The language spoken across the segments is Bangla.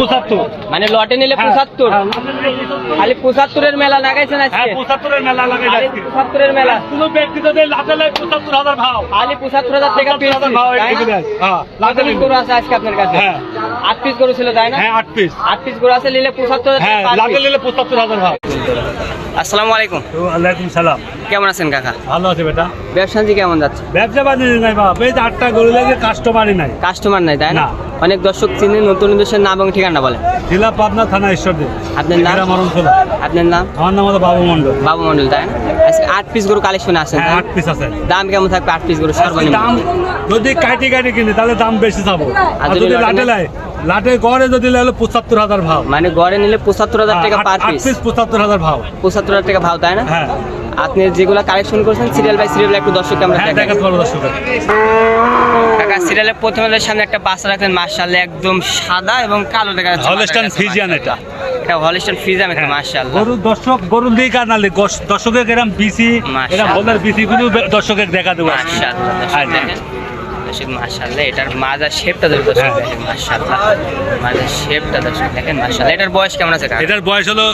পঁচাত্তর। মানে লটে নিলে হ্যাঁ, পঁচাত্তর। হ্যাঁ, লটে নিলে পঁচাত্তর। খালি পঁচাত্তরের মেলা লাগাইছেন হ্যাঁ আজকে পঁচাত্তরের মেলা লাগাই পঁচাত্তরের মেলা। কোনো ব্যক্তি যদি লাটে লাগে পঁচাত্তর হাজার ভাও। খালি পঁচাত্তর হাজার টাকা পঁচাত্তর পিস হাজার ভাও এগুলো আছে। হ্যাঁ লাটে পিস গরু আছে আজকে আপনার কাছে? হ্যাঁ। আট পিস গরু ছিল তাই না? হ্যাঁ আট পিস আট পিস গরু আছে নিলে পঁচাত্তর হাজার হ্যাঁ লাটে নিলে পঁচাত্তর হাজার ভাও। আসসালামু আলাইকুম। তো আলাইকুম সালাম। কেমন আছেন কাকা? ভালো আছে বেটা। ব্যবসা কেমন যাচ্ছে? ব্যবসা বাণিজ্য নাই বাবা এই আটটা গরু লাগে কাস্টমারই নাই। কাস্টমার নাই তাই না। অনেক দর্শক চিনি নতুন দেশের নাম এবং ঠিকানা বলে জেলা পাবনা থানা ঈশ্বরদী। আপনার নাম? আপনার নাম? আমার নাম হলো বাবু মন্ডল বাবু মন্ডল তাই না? আজকে আট পিস গরু কালেকশন আছেন হ্যাঁ? আট পিস আছে। দাম কেমন থাকবে আট পিস গরু সর্বনিম্ন? দাম যদি কাটি কাটি কিনি তাহলে দাম বেশি যাব আর যদি যদি লাটে লাই লাটে গড়ে যদি লাই পঁচাত্তর হাজার ভাও মানে গড়ে নিলে পঁচাত্তর হাজার টাকা পার হ্যাঁ, পিস পিস পঁচাত্তর হাজার ভাও পঁচাত্তর হাজার টাকা ভাও তাই না? হ্যাঁ। আপনি যেগুলো কালেকশন করেছেন সিরিয়াল বাই সিরিয়াল একটু দর্শক আমরা হ্যাঁ দেখাতে দর্শকের কাকা সিরিয়ালের প্রথমে সামনে একটা বাচ্চা রাখেন মার্শাল্লাহ একদম সাদা এবং কালো দেখা যাচ্ছে। হলস্টাইন ফ্রিজিয়ান এটা। এটা হলিস্টান ফ্রিজাম একটা হ্যাঁ। গরু দর্শক গরুর দিকে আর নালে দর্শকের এরম বিসি মাশাআল্লাহ। এরম হলের বিসি গুলো দর্শকের দেখা দেবো। দেখেন। দর্শক মার্শাল্লাহ এটার মাজার শেপটা ধরে দর্শক। দেখেন মার্শাল্লাহ মাজার শেপটা দর্শক দেখেন এটার বয়স কেমন আছে এটার বয়স হলো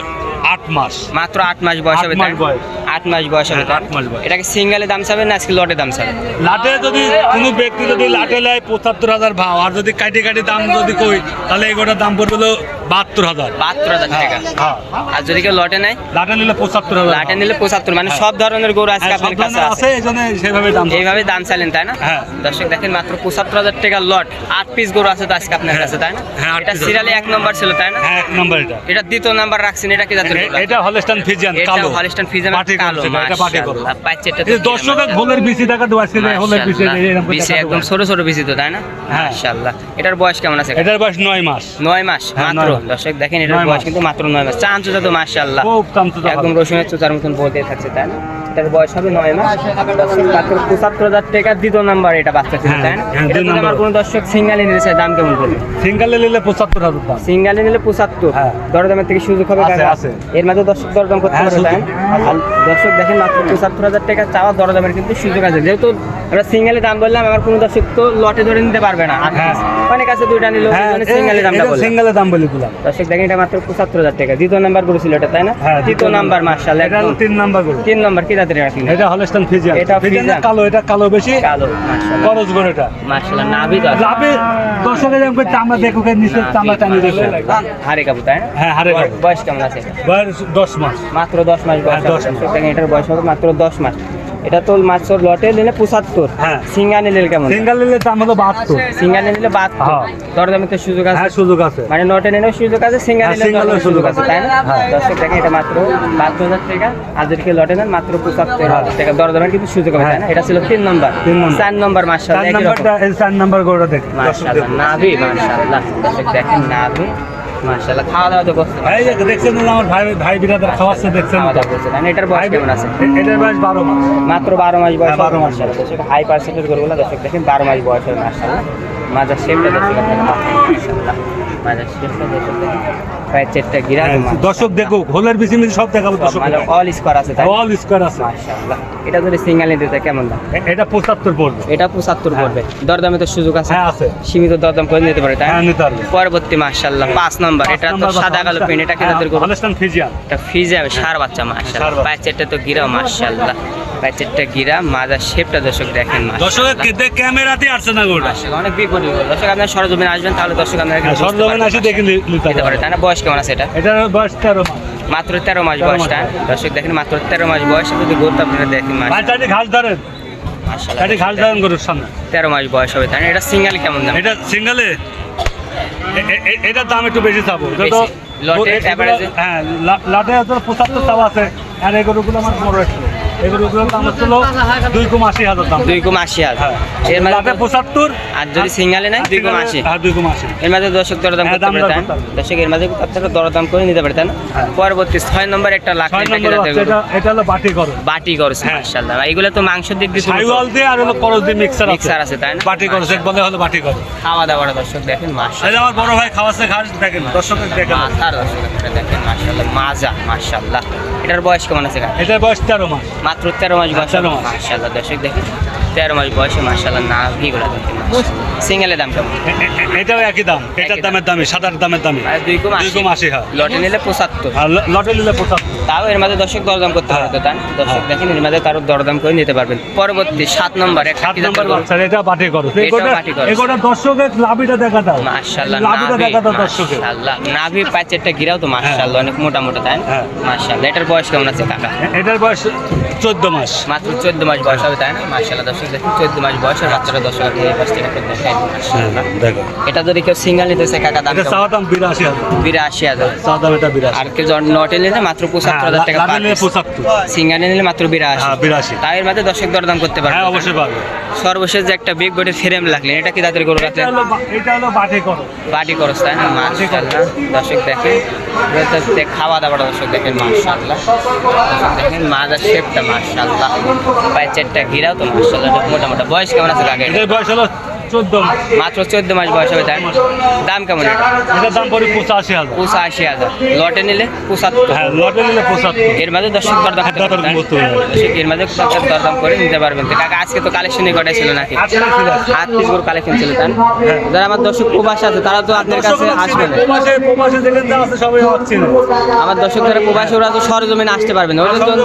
আট মাস মাত্র আট মাস বয়স হবে মাস বয়স। আট মাস বয়স হবে। হ্যাঁ, আট মাস বয়স। এটাকে সিঙ্গেলে দাম চাবেন না আজকে লটে দাম চাবেন লাটে যদি কোনো ব্যক্তি যদি লাটে লাই পঁচাত্তর হাজার ভাও আর যদি কাটি কাটি দাম যদি কই তাহলে এগুলোর দাম পড়বে হলো বাহাত্তর হাজার। বাহাত্তর হাজার টাকা হ্যাঁ। আর যদি কেউ লটে নেয়? লাটে নিলে পঁচাত্তর হাজার লাটে নিলে পঁচাত্তর মানে সব ধরনের গরু আজকে হ্যাঁ, আপনার কাছে আছে। এই জন্য সেভাবে দাম এইভাবে দাম চাইলেন তাই না? হ্যাঁ। দর্শক দেখেন মাত্র পঁচাত্তর হাজার টাকা লট। আট পিস গরু আছে তো আজকে আপনার হ্যাঁ। কাছে তাই না? হ্যাঁ, এটা সিরিয়ালে এক নম্বর ছিল তাই না? হ্যাঁ এক নম্বর এটা। এটা দ্বিতীয় নাম্বার রাখছেন এটা কি জাতের এটা হলস্টান ফিজিয়ান কালো। হলিস্টান পাটি কালো দেখা আজকে এরকম একদম। ছোট ছোট তো তাই না হ্যাঁ। মাশাআল্লাহ এটার বয়স কেমন আছে এটার বয়স মাস নয় মাস হ্যাঁ, মাত্র। দর্শক দেখেন এটার বয়স। কিন্তু মাত্র নয় মাস চান চুচা তো মাশাআল্লাহ খুব চামচুচা একদম। রসুনের চুচার মতন বলতে থাকছে তাই না এটার বয়স হবে নয় মাস। তারপর পঁচাত্তর হাজার টাকা দ্বিতীয় নাম্বার এটা বাচ্চা ছিল হ্যাঁ, তাই না? হ্যাঁ, আমার। কোনো দর্শক সিঙ্গালে নিলে দাম কেমন পড়বে? সিঙ্গালে নিলে পঁচাত্তর হাজার দাম। সিঙ্গালি নিলে পঁচাত্তর। হ্যাঁ। দরদামের থেকে সুযোগ হবে আছে, এর মাঝে দর্শক দরদাম করতে পারবে তাই দর্শক দেখেন মাত্র পঁচাত্তর হাজার টাকা চাওয়া দরদামের কিন্তু সুযোগ আছে। যেহেতু আমরা সিঙ্গেলে দাম বললাম আমার কোনো দর্শক তো লটে ধরে নিতে পারবে না। হ্যাঁ। অনেক আছে দুইটা নিল হ্যাঁ সিঙ্গেলে দামটা বললাম। সিঙ্গেলে দাম বলে দিলাম দর্শক দেখেন এটা মাত্র পঁচাত্তর হাজার টাকা। দ্বিতীয় নাম্বার করেছিল এটা তাই না? হ্যাঁ তৃতীয় নাম্বার মার্শাল এটা তিন নাম্বার গরু। তিন নাম্বার কি জাতের রাখলেন এটা হলস্টান ফিজিয়ান এটা ফিজিয়ান। কালো এটা কালো বেশি। কালো খরচ গরু এটা। মার্শাল নাভি তো দর্শকের যেমন করে চামড়া দেখো নিচে চামড়া টানি দেখো হারে কাবু তাই না? হ্যাঁ হারে কাবু। বয়স কেমন আছে? বয়স দশ মাস। মাত্র দশ মাস বয়স হ্যাঁ, দশ আছে। মাস। দর্শক এটার বয়স হবে মাত্র দশ মাস। এটা তো মাছ লটে নিলে পঁচাত্তর। হ্যাঁ। সিঙ্গা নিলে কেমন? সিঙ্গেল নিলে দাম হলো বাহাত্তর। সিঙ্গা নিলে বাহাত্তর। হ্যাঁ। দরদামে তো সুযোগ আছে। হ্যাঁ সুযোগ আছে। মানে নটে নিলেও সুযোগ আছে সিঙ্গা হ্যাঁ, নিলে দরদামে সুযোগ আছে। তাই না? হ্যাঁ। দর্শক দেখেন এটা মাত্র বাহাত্তর হাজার টাকা। আর যদি কেউ লটে নেন মাত্র পঁচাত্তর হ্যাঁ। হাজার টাকা। দরদামের কিন্তু সুযোগ হবে তাই না? এটা ছিল তিন নম্বর। চার নম্বর মাসাল চার নাম্বার গরুটা দেখ মাশাআল্লাহ নাভি মাশাআল্লাহ। দর্শক দেখেন নাভি। মাশাআল্লাহ খাওয়া দাওয়া তো পারে এই যে দেখছেন না আমার ভাই ভাই বিরাদার খাওয়াচ্ছে দেখছেন। খাওয়া দাওয়া করছে তাই না? এটার বয়স কেমন আছে? এটার বয়স বারো মাস। মাত্র বারো মাস বয়স হ্যাঁ, বারো মাস। মাসাল্লাহ হাই পার্সেন্টেজ গরুগুলো দর্শক দেখেন বারো মাস বয়স হবে মাজার শেপটা দর্শক আপনারা মাসাল্লাহ মাজার শেপটা দর্শক দেখেন। প্রায় চারটা গিরা হ্যাঁ, দর্শক দেখো হোলের বেশি মিশি সব দেখাবো দর্শক মানে অল স্কোয়ার আছে তাই অল স্কোয়ার আছে। মাশাআল্লাহ। এটা যদি সিঙ্গেল নিতে চায় কেমন দাম? এটা পঁচাত্তর পড়বে। এটা পঁচাত্তর হ্যাঁ। পড়বে। দরদামে তো সুযোগ আছে। হ্যাঁ আছে। সীমিত দরদাম করে নিতে পারে তাই? হ্যাঁ নিতে পারবে। পরবর্তী মাশাআল্লাহ পাঁচ নম্বর। এটা তো সাদা কালো পেন এটা কি জাতের গরু হলস্টান ফিজিয়ান এটা ফ্রিজে সার বাচ্চা মাশাআল্লাহ। ষাঁড় বাচ্চা। প্যাচেরটা তো গিরা মাশাআল্লাহ। প্যাচেরটা গিরা মাজার শেপটা দর্শক দেখেন মাশাআল্লাহ। দর্শকের কেটে ক্যামেরাতে আসছে না গরুটা? মাশাআল্লাহ, অনেক বিপদ দর্শক আপনার সরজমিনে আসবেন তাহলে দর্শক আপনারা হ্যাঁ, সরজমিনে আসি দেখে নিতে পারে তাই না বয়স কেমন আছে এটা? এটার বয়স তেরো মাস। মাত্র তেরো মাস বয়সটা। দর্শক দেখেন মাত্র তেরো মাস বয়স। যদি গরু আপনারা দেখেন মাশাআল্লাহ, ঘাস ধরেন। চাটি ঘাস ধরেন গরুর সামনে। তেরো মাস বয়স হবে। তাই এটা সিঙ্গেল কেমন দাম? এটা সিঙ্গেলে? এটার দাম একটু বেশি চাবো। যত লটে এগুলো- হ্যাঁ লাটে পঁচাত্তর চাওয়া আছে আর এই গরুগুলো আমার বড় একটু। এই গরুগুলোর দাম হচ্ছিল দুই কম আশি হাজার দাম। দুই কম আশি হাজার। হ্যাঁ। এর মাঝে পঁচাত্তর। আর যদি সিঙ্গেলে নেয় দুই কম আশি। হ্যাঁ দুই কম আশি। এর মাঝে দর্শক দরদাম হ্যাঁ, করতে। দর্শক এর মাঝে আপনারা দরদাম করে নিতে। পরবর্তী ছয় নম্বর একটা লাখ। এটা হলো বাটি বাটি। মাশাআল্লাহ। এগুলো তো মাংস দিক দিয়ে সাইওয়াল দিয়ে আর হলো করজ দিয়ে মিক্সার আছে। মিক্সার আছে তাই না? বাটি করো সেট বলে হলো বাটি করো খাওয়া দাওয়াটা দর্শক দেখেন মাশাআল্লাহ। আমার বড় ভাই খাওয়াচ্ছে ঘাস দেখেন দর্শকের দেখেন। মাথার দর্শক দেখেন মাশাআল্লাহ মাজা মাশাআল্লাহ। এটার বয়স কেমন আছে এটার বয়স তেরো মাস। মাত্র তেরো মাস 13 মাস। মাশাআল্লাহ দর্শক দেখেন তেরো মাস বয়সে মার্শাল্লাহ না ভিগুলো সিঙ্গেলের দাম কেমন? এটাও একই দাম এটার দামের দামি সাদার দামের দামি দুই কম দুই আশি কম আশি হ্যাঁ। লটে নিলে পঁচাত্তর। লটে নিলে পঁচাত্তর। তাও এর মাঝে দর্শক দরদাম করতে পারবে তাই দর্শক হ্যাঁ। দেখেন এর মাঝে তারও দরদাম করে নিতে পারবেন। পরবর্তী সাত নম্বর সাত নম্বর? বাচ্চা এটা করো। এগোটা দর্শকের লাভিটা দেখা দাও। মাশাআল্লাহ লাভিটা নাভি দেখা দাও দর্শকের। মাশাআল্লাহ। নাভি প্যাচেরটা গিরাও তো মাশাআল্লাহ অনেক মোটা মোটা তাই? হ্যাঁ। মাশাআল্লাহ। এটার বয়স কেমন আছে কাকা? এটার বয়স চোদ্দ মাস। মাত্র চোদ্দ মাস বয়স হবে তাই না? মাশাআল্লাহ চোদ্দ মাস থেকে। দেখো। এটা যদি কেউ সিঙ্গেল নিতে চায় কাকা দাম চাওয়া দাম বিরাশি হাজার। বিরাশি হাজার। চাওয়া দাম এটা বিরাশি। আর কেউ নটে নিলে মাত্র পঁচাত্তর হাজার টাকা লাভে নিলে সিঙ্গেল নিলে মাত্র বিরাশি। হ্যাঁ বিরাশি। তাই এর মাঝে দর্শক দরদাম করতে পারবে। হ্যাঁ অবশ্যই পারবে। সর্বশেষ যে একটা বিগ বডির ফ্রেম লাগলেন এটা কি দাঁতের গরু রাখলেন? এটা হলো বাটি করো বাটি করস তাই না? মাশাআল্লাহ। দর্শক দেখেন এটা হচ্ছে খাওয়া দাওয়াটা দর্শক দেখেন মাশাআল্লাহ। দেখেন মাজার শেপটা মাশাআল্লাহ। পায়ের চারটা ঘিরাও তো মাশাআল্লাহ মোটা মোটা বয়স কেমন আছে লাগে এটা বয়স হলো মাত্র চোদ্দ মাস। বয়স হবে তাই? দাম কেমন এটার দাম পড়ে পঁচাশি হাজার। পঁচাশি হাজার। লটে নিলে পঁচাত্তর। হ্যাঁ লটে নিলে পঁচাত্তর। এর মাঝে দর্শক দরদাম হ্যাঁ, এর মাঝে দর্শক দরদাম করে নিতে পারবেন। তো কাকা আজকে তো কালেকশনই কটাই ছিল নাকি? আট পিস করে কালেকশন ছিল তাই যারা আমার দর্শক প্রবাসী আছে তারা তো আপনার কাছে আসবে না। আমার দর্শক যারা প্রবাসী ওরা তো সরজমিনে আসতে পারবে না। ওদের জন্য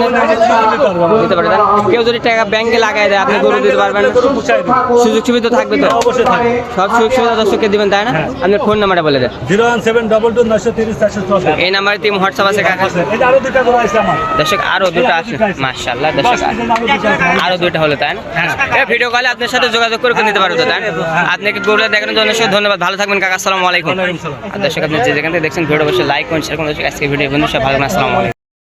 দিতে পারে কেউ যদি টাকা ব্যাংকে লাগাই দেয় আপনি গরু দিতে পারবেন। সুযোগ সুবিধা থাকবে তো? অবশ্যই সব সুযোগ সুবিধা দর্শককে দিবেন তাই না? হ্যাঁ। আপনার ফোন নাম্বারটা বলে দেন। Zero one seven double two নয়শো তিরিশ চারশো চল্লিশ এই নাম্বারে তিন হোয়াটসঅ্যাপ আছে কাকা। আরও দুটা করে আছে আমার। দর্শক আরও দুটো আছে। মাশাআল্লাহ দর্শক আরও দুটা হলো তাই না? হ্যাঁ। এই ভিডিও কলে আপনার সাথে যোগাযোগ করে নিতে পারব তাই না? আপনাকে গরুটা দেখানোর জন্য অবশ্যই ধন্যবাদ। ভালো থাকবেন কাকা। আসসালামু আলাইকুম। সালাম। আর দর্শক আপনি যে যেখান থেকে দেখছেন ভিডিও অবশ্যই লাইক করুন শেয়ার করুন। দর্শক আজকে ভিডিও বন্ধু সব ভালো আসসালামু আলাইকুম।